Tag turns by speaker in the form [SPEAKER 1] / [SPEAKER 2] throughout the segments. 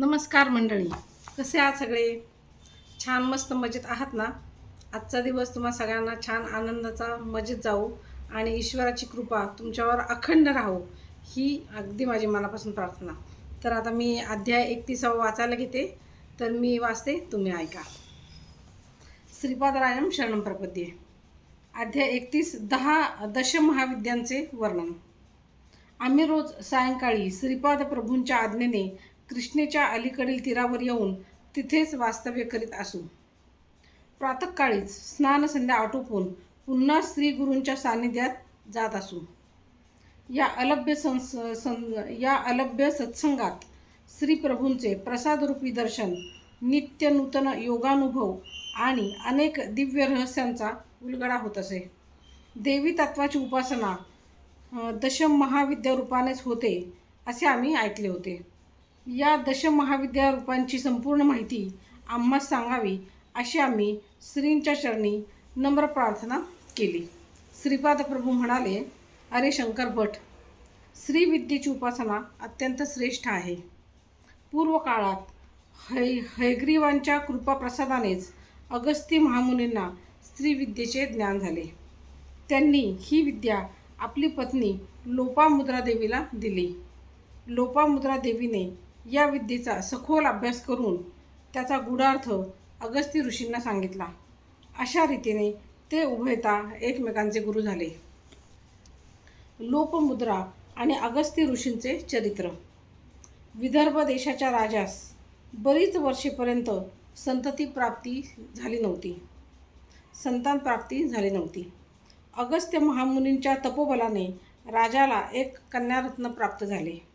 [SPEAKER 1] नमस्कार मंडळी. कसे आहात सगळे? छान मस्त मजेत आहात ना? आजचा दिवस तुम्हा सगळ्यांना छान आनंदाचा मजेत जाऊ आणि ईश्वराची कृपा तुमच्यावर अखंड राहो ही अगदी माझी मनापासून प्रार्थना. तर आता मी अध्याय एकतीसावा वाचायला घेते. तर मी वाचते तुम्ही ऐका. श्रीपादरायम शरणम प्रपद्ये. अध्याय एकतीस दहा दश महाविद्यांचे वर्णन. आम्ही रोज सायंकाळी श्रीपाद प्रभूंच्या आज्ञेने कृष्णेच्या अलीकडील तीरावर येऊन तिथेच वास्तव्य करीत असू. प्रातःकाळीच स्नान संध्या आटोपून पुन्हा श्री गुरूंच्या सान्निध्यात जात असू. या अलभ्य संस सं या अलभ्य सत्संगात श्रीप्रभूंचे प्रसादरूपी दर्शन नित्य नूतन योगानुभव आणि अनेक दिव्य रहस्यांचा उलगडा होत असे. देवी तत्वाची उपासना दशम महाविद्या रूपानेच होते असे आम्ही ऐकले होते. या दशम महाविद्या रूपांची संपूर्ण माहिती आम्हा सांगावी अशी आम्ही श्रींच्या चरणी नम्र प्रार्थना केली. श्रीपाद प्रभू म्हणाले अरे शंकर भट श्रीविद्येची उपासना अत्यंत श्रेष्ठ आहे. पूर्व काळात है हैग्रीवांच्या कृपाप्रसादानेच अगस्ती महामुनींना स्त्रीविद्येचे ज्ञान झाले. त्यांनी ही विद्या आपली पत्नी लोपामुद्रा देवीला दिली. लोपामुद्रा देवीने या विद्येचा सखोल अभ्यास करून त्याचा गूढार्थ अगस्ती ऋषींना सांगितला. अशा रीतीने ते उभयता एकमेकांचे गुरु झाले. लोपमुद्रा आणि अगस्ती ऋषींचे चरित्र. विदर्भ देशाच्या राजास बरीच वर्षेपर्यंत संतती प्राप्ती झाली नव्हती. संतान प्राप्ती झाली नव्हती. अगस्त्य महामुनींच्या तपोबलाने राजाला एक कन्यारत्न प्राप्त झाले.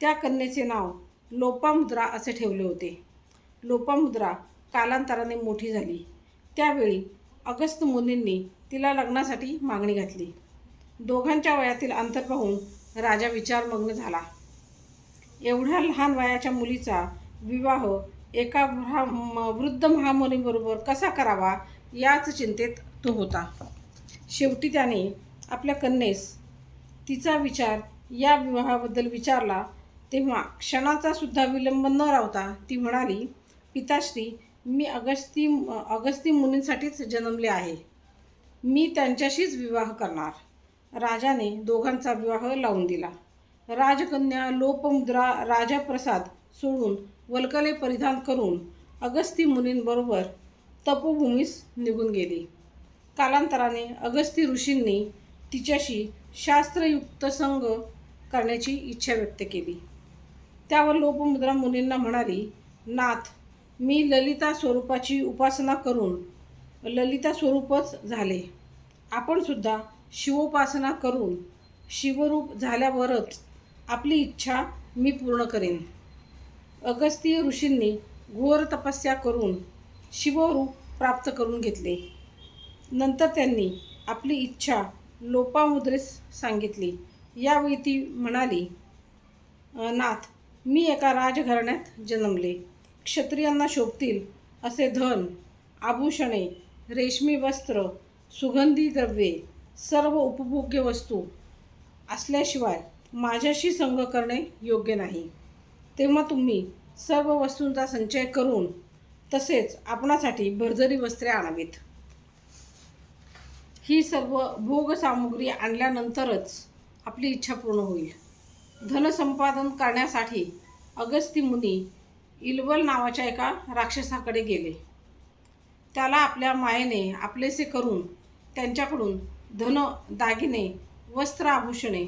[SPEAKER 1] त्या कन्येचे नाव लोपामुद्रा असे ठेवले होते. लोपामुद्रा कालांतराने मोठी झाली. त्यावेळी अगस्त मुनींनी तिला लग्नासाठी मागणी घातली. दोघांच्या वयातील अंतर पाहून राजा विचारमग्न झाला. एवढ्या लहान वयाच्या मुलीचा विवाह एका म- वृद्ध महामुनीबरोबर कसा करावा याच चिंतेत तो होता. शेवटी त्याने आपल्या कन्येस तिचा विचार या विवाहाबद्दल विचारला तेव्हा क्षणाचा सुद्धा विलंब न राहता ती म्हणाली पिताश्री मी अगस्ती अगस्ती मुनींसाठीच जन्मले आहे. मी त्यांच्याशीच विवाह करणार. राजाने दोघांचा विवाह लावून दिला. राजकन्या लोपमुद्रा राजाप्रसाद सोडून वल्कले परिधान करून अगस्ती मुनींबरोबर तपोभूमीस निघून गेली. कालांतराने अगस्ती ऋषींनी तिच्याशी शास्त्रयुक्त संग करण्याची इच्छा व्यक्त केली. त्यावर लोपमुद्रा मुनींना म्हणाली नाथ मी ललिता स्वरूपाची उपासना करून ललिता स्वरूपच झाले. आपणसुद्धा शिवोपासना करून शिवरूप झाल्यावरच आपली इच्छा मी पूर्ण करेन. अगस्तीय ऋषींनी घोर तपस्या करून शिवरूप प्राप्त करून घेतले. नंतर त्यांनी आपली इच्छा लोपामुद्रेस सांगितली. यावेळी ती म्हणाली नाथ मी एका राजघराण्यात जन्मले. क्षत्रियांना शोभतील असे धन आभूषणे रेशमी वस्त्र सुगंधी द्रव्ये सर्व उपभोग्य वस्तू असल्याशिवाय माझ्याशी संग करणे योग्य नाही. तेव्हा तुम्ही सर्व वस्तूंचा संचय करून तसेच आपणासाठी भरझरी वस्त्रे आणावीत. ही सर्व भोगसामुग्री आणल्यानंतरच आपली इच्छा पूर्ण होईल. धनसंपादन करण्यासाठी अगस्ती मुनी इलवल नावाच्या एका राक्षसाकडे गेले. त्याला आपल्या मायेने आपलेसे करून त्यांच्याकडून धन दागिने वस्त्र आभूषणे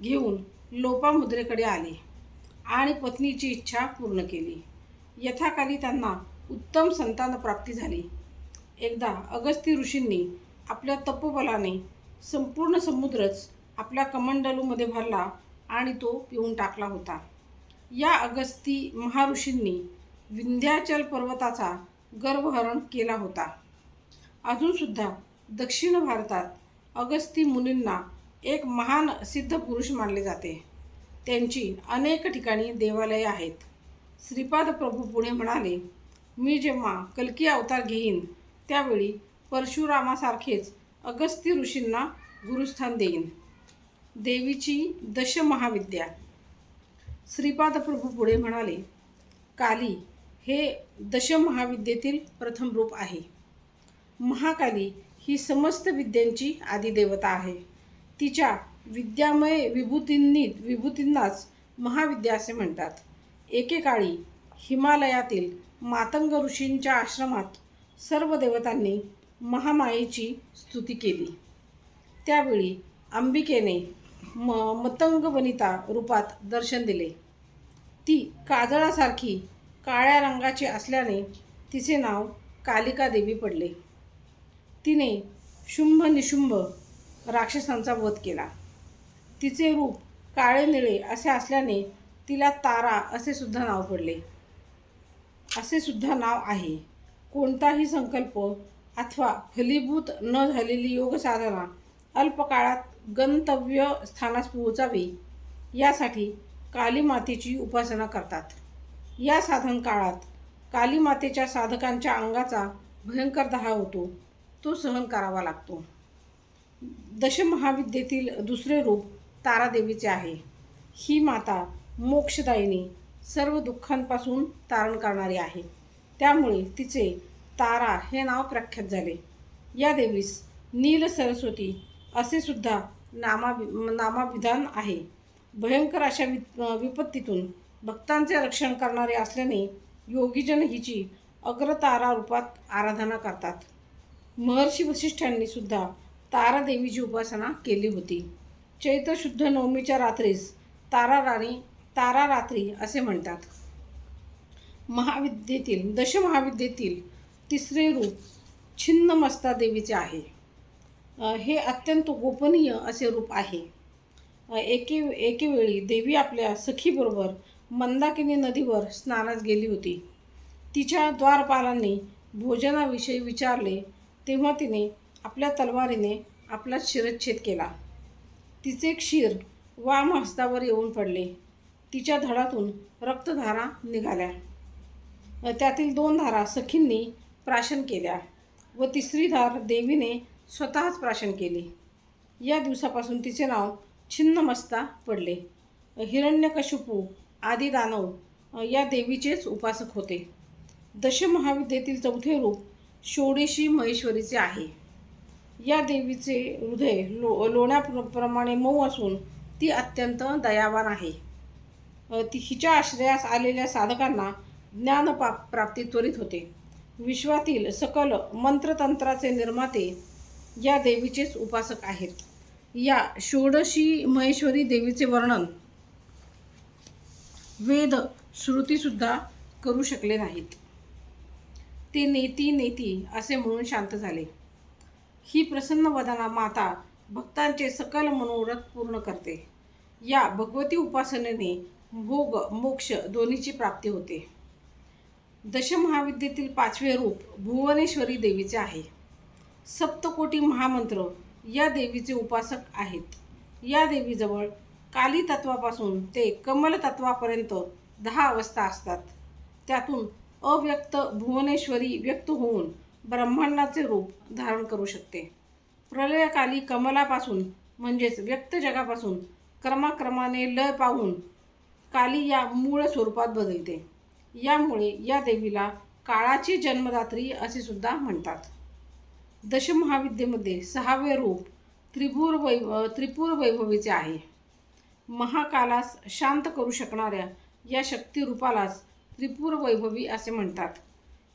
[SPEAKER 1] घेऊन लोपामुद्रेकडे आले आणि पत्नीची इच्छा पूर्ण केली. यथाकाली त्यांना उत्तम संतान प्राप्ती झाली. एकदा अगस्ती ऋषींनी आपल्या तपोबलाने संपूर्ण समुद्रच आपल्या कमंडलूमध्ये भरला आणि तो पिऊन टाकला होता. या अगस्ती महाऋषींनी विंध्याचल पर्वताचा गर्भहरण केला होता. अजूनसुद्धा दक्षिण भारतात अगस्ती मुनींना एक महान सिद्ध पुरुष मानले जाते. त्यांची अनेक ठिकाणी देवालये आहेत. श्रीपाद प्रभू पुढे म्हणाले मी जेव्हा कलकी अवतार घेईन त्यावेळी परशुरामासारखेच अगस्ती ऋषींना गुरुस्थान देईन. देवीची दशमहाविद्या. श्रीपाद प्रभू पुढे म्हणाले काली हे दशमहाविद्येतील प्रथम रूप आहे. महाकाली ही समस्त विद्यांची आदिदेवता आहे. तिच्या विद्यामय विभूतींनी विभूतींनाच महाविद्या असे म्हणतात. एकेकाळी हिमालयातील मातंग ऋषींच्या आश्रमात सर्व देवतांनी महामायेची स्तुती केली. त्यावेळी अंबिकेने म मतंग वनिता रूपात दर्शन दिले. ती काजळासारखी काळ्या रंगाची असल्याने तिचे नाव कालिका देवी पडले. तिने शुंभ निशुंभ राक्षसांचा वध केला. तिचे रूप काळे निळे असे असल्याने तिला तारा असे सुद्धा नाव पडले. असे सुद्धा नाव आहे. कोणताही संकल्प अथवा फलीभूत न झालेली योगसाधना अल्पकाळात गंतव्य स्थानास पोहोचावे यासाठी कालीमातेची उपासना करतात. या साधन काळात कालीमातेच्या साधकांच्या अंगाचा भयंकर दहा होतो तो सहन करावा लागतो. दशमहाविद्येतील दुसरे रूप तारादेवीचे आहे. ही माता मोक्षदायिनी सर्व दुःखांपासून तारण करणारी आहे. त्यामुळे तिचे तारा हे नाव प्रख्यात झाले. या देवीस नील सरस्वती असे सुद्धा नामा नामाविधान आहे. भयंकर अशा वि विपत्तीतून भक्तांचे रक्षण करणारे असल्याने योगीजन हिची अग्रतारा रूपात आराधना करतात. महर्षी वशिष्ठांनी सुद्धा तारादेवीची उपासना केली होती. चैत्र शुद्ध नवमीच्या रात्रीस तारा राणी तारा रात्री असे म्हणतात. महाविद्येतील दशमहाविद्येतील तिसरे रूप छिन्नमस्ता देवीचे आहे. हे अत्यंत गोपनीय असे रूप आहे. एके एकेवेळी देवी आपल्या सखीबरोबर मंदाकिनी नदीवर स्नानास गेली होती. तिच्या द्वारपालांनी भोजनाविषयी विचारले तेव्हा तिने आपल्या तलवारीने आपला शिरच्छेद केला. तिचे क्षीर वाम हस्तावर येऊन पडले. तिच्या धडातून रक्तधारा निघाल्या. त्यातील दोन धारा सखींनी प्राशन केल्या व तिसरी धार देवीने स्वतःच प्राशन केले. या दिवसापासून तिचे नाव छिन्नमस्ता पडले. हिरण्यकशिपू आदी दानव या देवीचेच उपासक होते. दशमहाविद्येतील चौथे रूप षोडशी महेश्वरीचे आहे. या देवीचे हृदय लो लोण्याप्रमाणे मऊ असून ती अत्यंत दयावान आहे. ती हिच्या आश्रयास आलेल्या साधकांना ज्ञानपा प्राप्ती त्वरित होते. विश्वातील सकल मंत्रतंत्राचे निर्माते या देवीचेच उपासक आहेत. या षोडशी महेश्वरी देवीचे वर्णन वेद श्रुतीसुद्धा करू शकले नाहीत. ते नेती नेती असे म्हणून शांत झाले. ही प्रसन्न वदना माता भक्तांचे सकल मनोरथ पूर्ण करते. या भगवती उपासनेने भोग मोक्ष दोन्हीची प्राप्ती होते. दशमहाविद्येतील पाचवे रूप भुवनेश्वरी देवीचे आहे. सप्तकोटी महामंत्र या देवीचे उपासक आहेत. या देवीजवळ काली तत्वापासून ते कमल तत्वापर्यंत दहा अवस्था असतात. त्यातून अव्यक्त भुवनेश्वरी व्यक्त होऊन ब्रह्मांडाचे रूप धारण करू शकते. प्रलयकाली कमलापासून म्हणजेच व्यक्त जगापासून क्रमाक्रमाने लय पाहून काली या मूळ स्वरूपात बदलते. यामुळे या देवीला काळाची जन्मदात्री असे सुद्धा म्हणतात. दशमहाविद्येमध्ये सहावे रूप त्रिपुर वैभ त्रिपुर वैभवीचे आहे. महाकालास शांत करू शकणाऱ्या या शक्तिरूपालाच त्रिपुर वैभवी असे म्हणतात.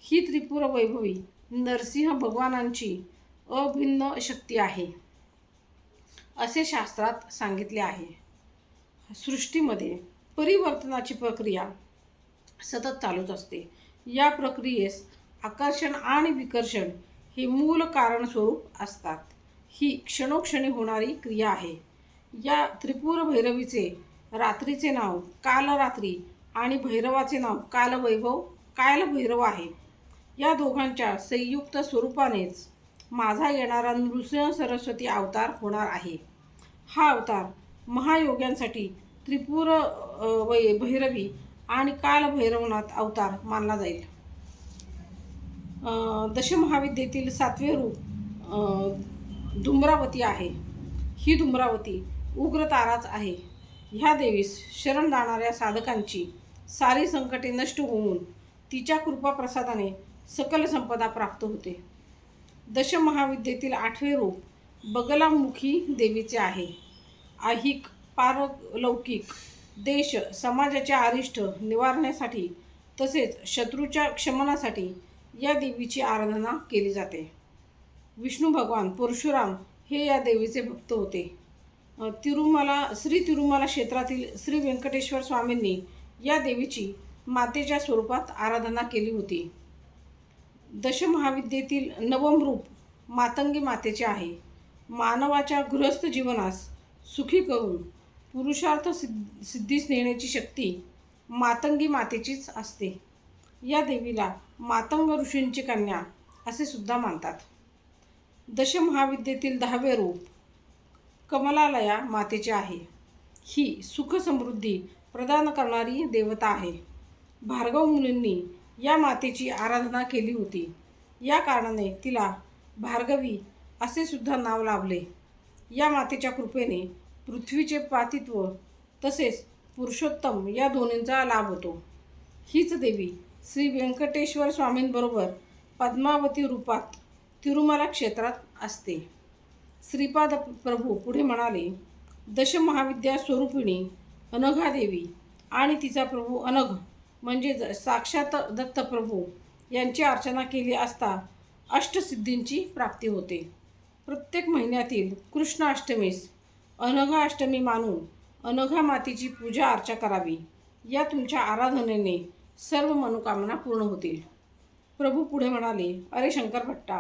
[SPEAKER 1] ही त्रिपुर वैभवी नरसिंह भगवानांची अभिन्न शक्ती आहे असे शास्त्रात सांगितले आहे. सृष्टीमध्ये परिवर्तनाची प्रक्रिया सतत चालूच असते. या प्रक्रियेस आकर्षण आणि विकर्षण हे मूल कारण स्वरूप असतात. ही क्षणोक्षणी होणारी क्रिया आहे. या त्रिपुर भैरवीचे रात्रीचे नाव कालरात्री आणि भैरवाचे नाव कालवैभव कालभैरव आहे. या दोघांच्या संयुक्त स्वरूपानेच माझा येणारा नृसिंह सरस्वती अवतार होणार आहे. हा अवतार महायोग्यांसाठी त्रिपुर वै भैरवी आणि कालभैरवनाथ अवतार मानला जाईल. दशमहाविद्येतील सातवे रूप धुम्रावती आहे. ही धुम्रावती उग्र ताराच आहे. ह्या देवीस शरण जाणाऱ्या साधकांची सारी संकटे नष्ट होऊन तिच्या कृपाप्रसादाने सकल संपदा प्राप्त होते. दशमहाविद्येतील आठवे रूप बगलामुखी देवीचे आहे. आहिक पारलौकिक देश समाजाच्या अरिष्ट निवारण्यासाठी तसेच शत्रूच्या क्षमनासाठी या देवीची आराधना केली जाते. विष्णू भगवान परशुराम हे या देवीचे भक्त होते. तिरुमाला श्री तिरुमला क्षेत्रातील श्री व्यंकटेश्वर स्वामींनी या देवीची मातेच्या स्वरूपात आराधना केली होती. दशमहाविद्येतील नवम रूप मातंगी मातेचे आहे. मानवाच्या गृहस्थ जीवनास सुखी करून पुरुषार्थ सिद्ध सिद्धीस नेण्याची शक्ती मातंगी मातेचीच असते. या देवीला मातंग ऋषींची कन्या असे सुद्धा मानतात. दशमहाविद्येतील दहावे रूप कमलालया मातेचे आहे. ही सुख समृद्धी प्रदान करणारी देवता आहे. भार्गव मुनींनी या मातेची आराधना केली होती. या कारणाने तिला भार्गवी असे सुद्धा नाव लाभले. या मातेच्या कृपेने पृथ्वीचे पातित्व तसेच पुरुषोत्तम या दोन्हींचा लाभ होतो. हीच देवी श्री व्यंकटेश्वर स्वामींबरोबर पद्मावती रूपात तिरुमला क्षेत्रात असते. श्रीपाद प्रभू पुढे म्हणाले दशमहाविद्या स्वरूपिणी अनघादेवी आणि तिचा प्रभू अनघ म्हणजे ज- साक्षात दत्तप्रभू यांची अर्चना केली असता अष्टसिद्धींची प्राप्ती होते. प्रत्येक महिन्यातील कृष्ण अष्टमीस अनघा अष्टमी मानून अनघा मातेची पूजा अर्चा करावी. या तुमच्या आराधनेने सर्व मनोकामना पूर्ण होतील. प्रभू पुढे म्हणाले अरे शंकर भट्टा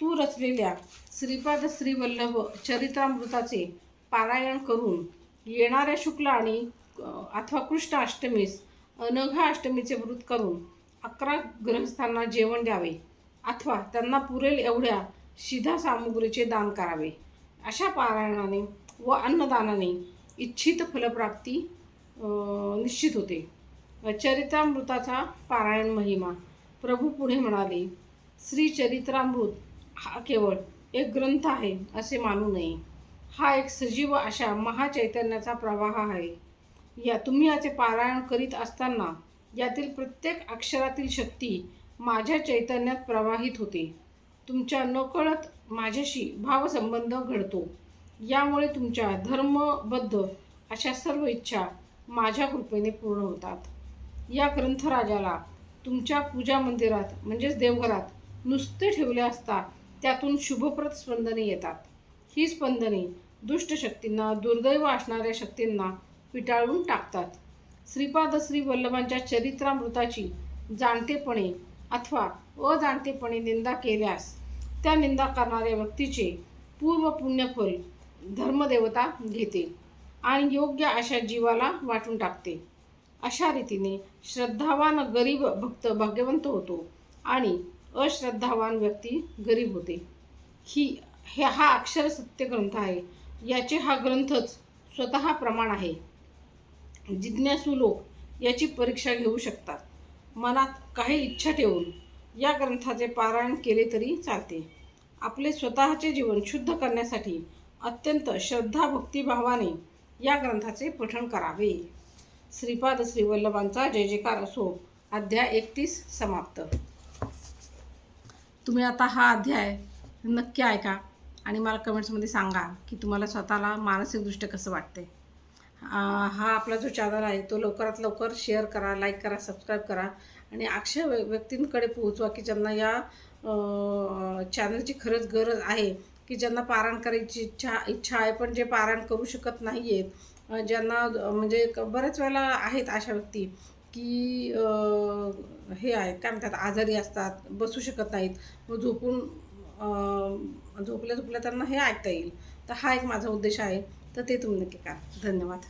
[SPEAKER 1] तू रचलेल्या श्रीपाद श्रीवल्लभ चरित्रामृताचे पारायण करून येणाऱ्या शुक्ल आणि अथवा कृष्ण अष्टमीस अनघा अष्टमीचे व्रत करून अकरा ग्रहस्थांना जेवण द्यावे अथवा त्यांना पुरेल एवढ्या शिधा सामुग्रीचे दान करावे. अशा पारायणाने व अन्नदानाने इच्छित फलप्राप्ती निश्चित होते. चरित्रामृताचा पारायण महिमा. प्रभू पुढे म्हणाले श्री चरित्रामृत हा केवळ एक ग्रंथ आहे असे मानू नये. हा एक सजीव अशा महाचैतन्याचा प्रवाह आहे. या तुम्ही याचे पारायण करीत असताना यातील प्रत्येक अक्षरातील शक्ती माझ्या चैतन्यात प्रवाहित होते. तुमच्या नकळत माझ्याशी भावसंबंध घडतो. यामुळे तुमच्या धर्मबद्ध अशा सर्व इच्छा माझ्या कृपेने पूर्ण होतात. या ग्रंथराजाला तुमच्या पूजा मंदिरात म्हणजेच देवघरात नुसते ठेवले असता त्यातून शुभप्रद स्पंदने येतात. ही स्पंदने दुष्टशक्तींना दुर्दैव असणाऱ्या शक्तींना पिटाळून टाकतात. श्रीपाद श्री वल्लभांच्या चरित्रामृताची जाणतेपणे अथवा अजाणतेपणे निंदा केल्यास त्या निंदा करणाऱ्या व्यक्तीचे पूर्व पुण्यफल धर्मदेवता घेते आणि योग्य अशा जीवाला वाटून टाकते. अशा रीतीने श्रद्धावान गरीब भक्त भाग्यवंत होतो आणि अश्रद्धावान व्यक्ती गरीब होते. ही हे हा अक्षर सत्य ग्रंथ आहे. याचे हा ग्रंथच स्वतः प्रमाण आहे. जिज्ञासू लोक याची परीक्षा घेऊ शकतात. मनात काही इच्छा ठेवून या ग्रंथाचे पारायण केले तरी चालते. आपले स्वतःचे जीवन शुद्ध करण्यासाठी अत्यंत श्रद्धा भक्तिभावाने या ग्रंथाचे पठण करावे. श्रीपाद श्रीवल्लभांचा जय जयकार असो. अध्याय एकतीस समाप्त. तुम्ही आता हा अध्याय नक्की ऐका आणि मला कमेंट्समध्ये सांगा की तुम्हाला स्वतःला मानसिकदृष्ट्या कसं वाटते हा आपला जो चॅनल आहे तो लवकरात लवकर शेअर करा लाईक करा सबस्क्राईब करा आणि अक्षय व्य व्यक्तींकडे पोहोचवा की ज्यांना या चॅनलची खरंच गरज आहे की ज्यांना पारायण करायची इच्छा इच्छा आहे पण जे पारायण करू शकत नाही आहेत ज्यांना म्हणजे बऱ्याच वेळेला आहेत अशा व्यक्ती की हे आहेत काय म्हणतात आजारी असतात बसू शकत नाहीत. मग झोपून झोपल्या झोपल्या त्यांना हे ऐकता येईल. तर हा एक माझा उद्देश आहे. तर ते तुम्ही नक्की करा. धन्यवाद.